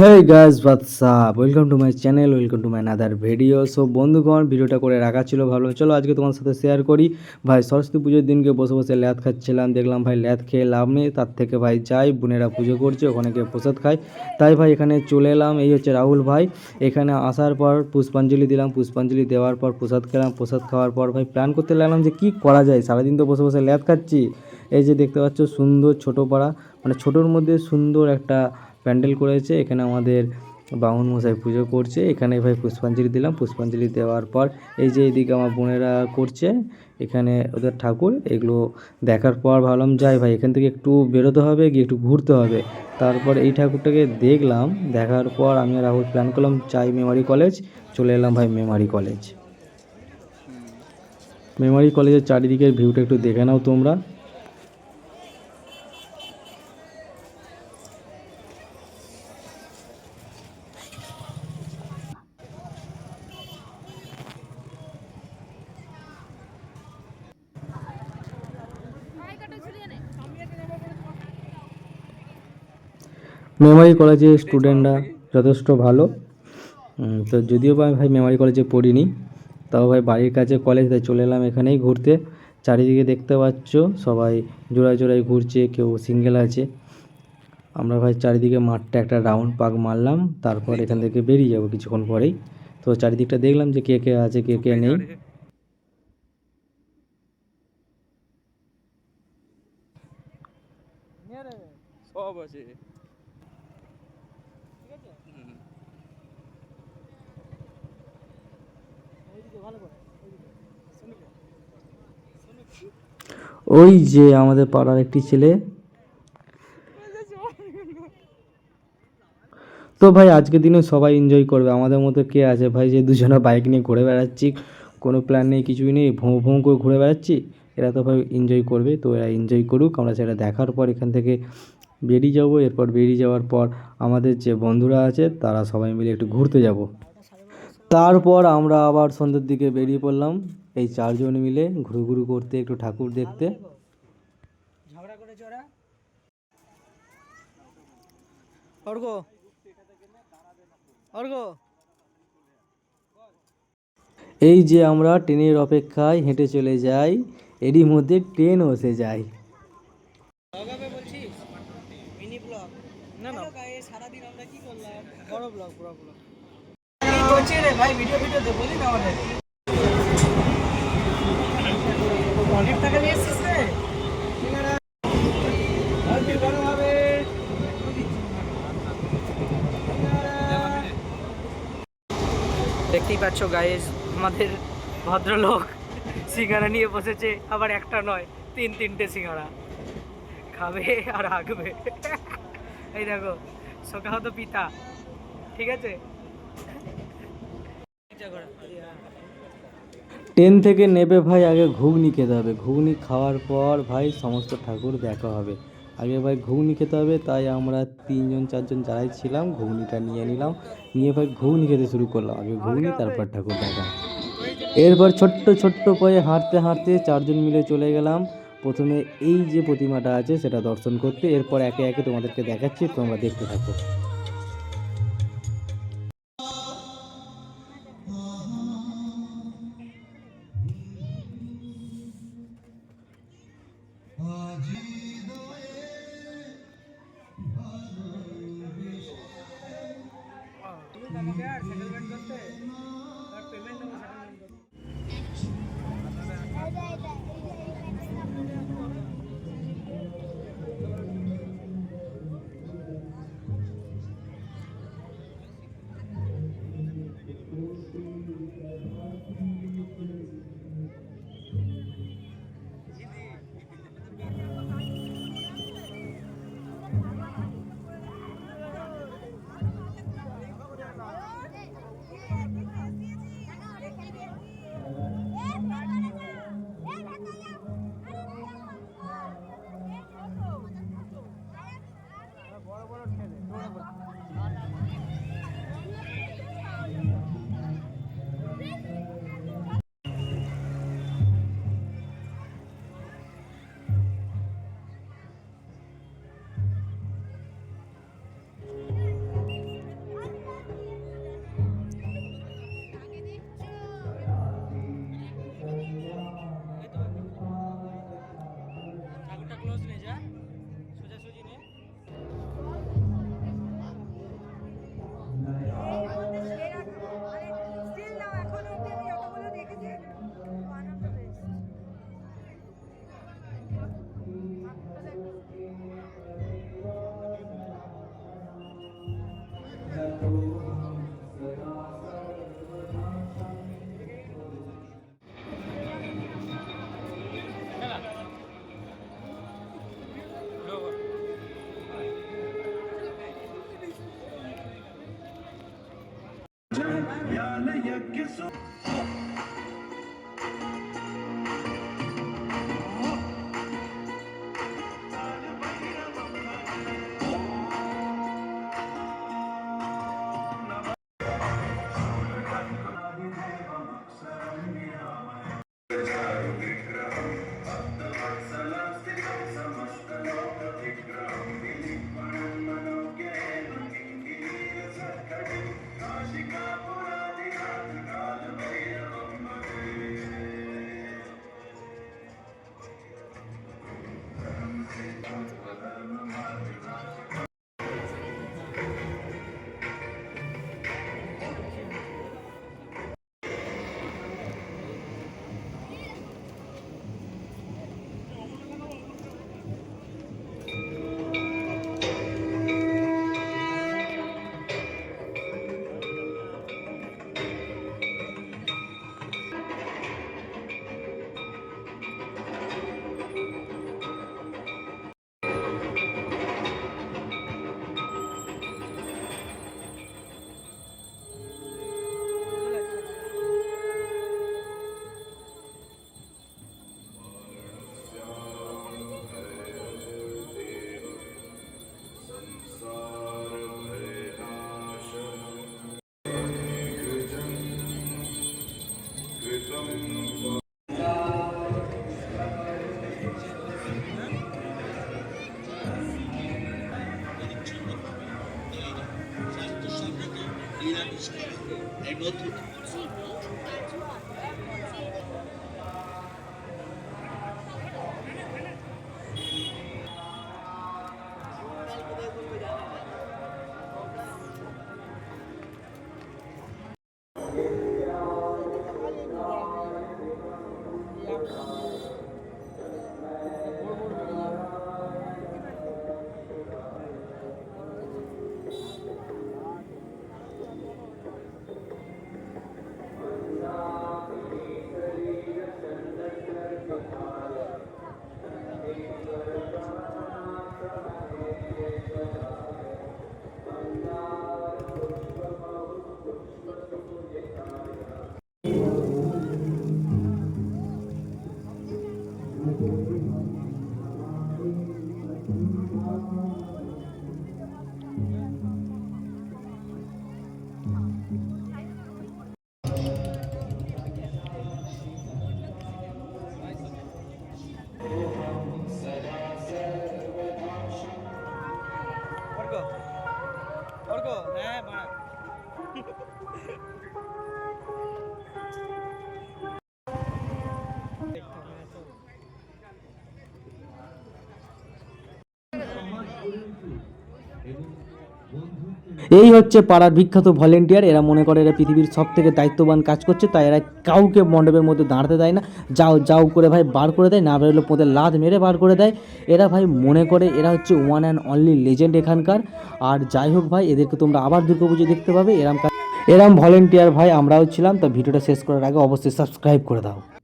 Hey guys WhatsApp welcome to my channel welcome to my another video so বন্ধুগণ, ভিডিওটা করে রাখা ছিল ভাবলাম চলো আজকে তোমার সাথে শেয়ার করি। ভাই, সরস্বতী পুজোর দিনকে বসে বসে ল্যাদ খাচ্ছিলাম। দেখলাম ভাই ল্যাদ খেয়ে লাভ নেই। তার থেকে ভাই যাই, বোনেরা পুজো করছে, ওখানে গিয়ে প্রসাদ খাই। তাই ভাই এখানে চলে এলাম। এই হচ্ছে রাহুল ভাই। এখানে আসার পর পুষ্পাঞ্জলি দিলাম। পুষ্পাঞ্জলি দেওয়ার পর প্রসাদ খেলাম। প্রসাদ খাওয়ার পর ভাই প্ল্যান করতে লাগলাম যে কি করা যায়? সারাদিন তো বসে বসে ল্যাদ খাচ্ছি। এই যে দেখতে পাচ্ছ, সুন্দর ছোট পাড়া। মানে ছোটোর মধ্যে সুন্দর একটা প্যান্ডেল করেছে এখানে আমাদের বামুন মশাই পুজো করছে এখানে ভাই পুষ্পাঞ্জলি দিলাম পুষ্পাঞ্জলি দেওয়ার পর এই যে এইদিকে আমার বোনেরা করছে এখানে ওদের ঠাকুর এগুলো দেখার পর ভাবলাম যাই ভাই এখান থেকে একটু বেরোতে হবে গিয়ে একটু ঘুরতে হবে। তারপর এই ঠাকুরটাকে দেখলাম দেখার পর আমি রাহুল প্ল্যান করলাম চাই মেমারি কলেজ চলে এলাম ভাই মেমারি কলেজ। মেমারি কলেজের চারিদিকের ভিউটা একটু দেখে নাও তোমরা। মেমারি কলেজের স্টুডেন্টরা যথেষ্ট ভালো। তো যদিও বা ভাই মেমারি কলেজে পড়িনি, তাও ভাই বাড়ির কাছে কলেজ তাই চলে এলাম এখানেই ঘুরতে। চারিদিকে দেখতে পাচ্ছ, সবাই জোড়ায় জোড়ায় ঘুরছে, কেউ সিঙ্গেল আছে। আমরা ভাই চারিদিকে মাঠটা একটা রাউন্ড পাক মারলাম, তারপর এখান থেকে বেরিয়ে যাব কিছুক্ষণ পরেই। তো চারিদিকটা দেখলাম যে কে কে আছে, কে কে নেই সব আছে ওই যে আমাদের পাড়ার একটি ছেলে। তো ভাই আজকের দিনে সবাই এনজয় করবে। আমাদের মতো কে আছে ভাই? যে দুজনে বাইক নিয়ে ঘুরে বেড়াচ্ছি। কোনো প্ল্যান নেই, কিছুই নেই। ভোঁ ভোঁ করে ঘুরে বেড়াচ্ছি। এরা তো ভাই এনজয় করবে, তো এরা এনজয় করুক। আমরা সেটা দেখার পর এখান থেকে বেরিয়ে যাব। এরপর বেরিয়ে যাওয়ার পর আমাদের যে বন্ধুরা আছে, তারা সবাই মিলে একটু ঘুরতে যাব। তারপর আমরা আবার সন্ধ্যের দিকে বেরিয়ে পড়লাম। এই চারজন মিলে ঘুরু ঘুরু করতে একটু ঠাকুর দেখতে। ঝগড়া করেছে ওরা? অর্ঘ অর্ঘ এই যে আমরা ট্রেনের অপেক্ষায় হেঁটে চলে যাই এরই মধ্যে ট্রেন এসে যায়। লাগাবে বলছিস? Mini blog. না না। সারাদিন আমরা কি করলাম? বড় ব্লগ বড় ব্লগ। ভাই না নিয়ে দেখতেই পাচ্ছ গাইজ আমাদের ভদ্রলোক সিঙ্গারা নিয়ে বসেছে, আবার একটা নয়, তিন, তিনটে সিঙ্গারা। খাবে আর হাঁকবে এই দেখো, সকাহত পিতা। ঠিক আছে? ট্রেন থেকে নেবে ভাই আগে ঘুগনি খেতে হবে। ঘুগনি খাওয়ার পর ভাই সমস্ত ঠাকুর দেখা হবে। আগে ভাই ঘুগনি খেতে হবে তাই আমরা তিনজন চারজন যারাই ছিলাম ঘুগনিটা নিয়ে নিলাম। নিয়ে ভাই ঘুগনি খেতে শুরু করলাম। আগে ঘুগনি তারপর ঠাকুর দেখা। এরপর ছোট্ট ছোট্ট পায়ে হাঁটতে হাঁটতে চারজন মিলে চলে গেলাম। প্রথমে এই যে প্রতিমাটা আছে সেটা দর্শন করতে। এরপর একে একে তোমাদেরকে দেখাচ্ছি তোমরা দেখতে থাকো। Bye. এই হচ্ছে পাড়ার বিখ্যাত ভলেন্টিয়ার এরা মনে করে এরা পৃথিবীর সব থেকে দায়িত্ববান কাজ করছে, তাই এরা কাউকে মণ্ডপের মধ্যে দাঁড়াতে দেয় না। যাও যাও করে ভাই বার করে দেয়, না বেরোলে পোঁতে লাদ মেরে বার করে দেয়। এরা ভাই মনে করে এরা হচ্ছে ওয়ান অ্যান্ড অনলি লেজেন্ড এখানকার। আর যাই হোক ভাই, এদেরকে তোমরা আবার দুর্গাপুজো দেখতে পাবে। এরম এরম ভলেন্টিয়ার ভাই আমরাও ছিলাম, তো ভিডিওটা শেষ করার আগে অবশ্যই সাবস্ক্রাইব করে দাও।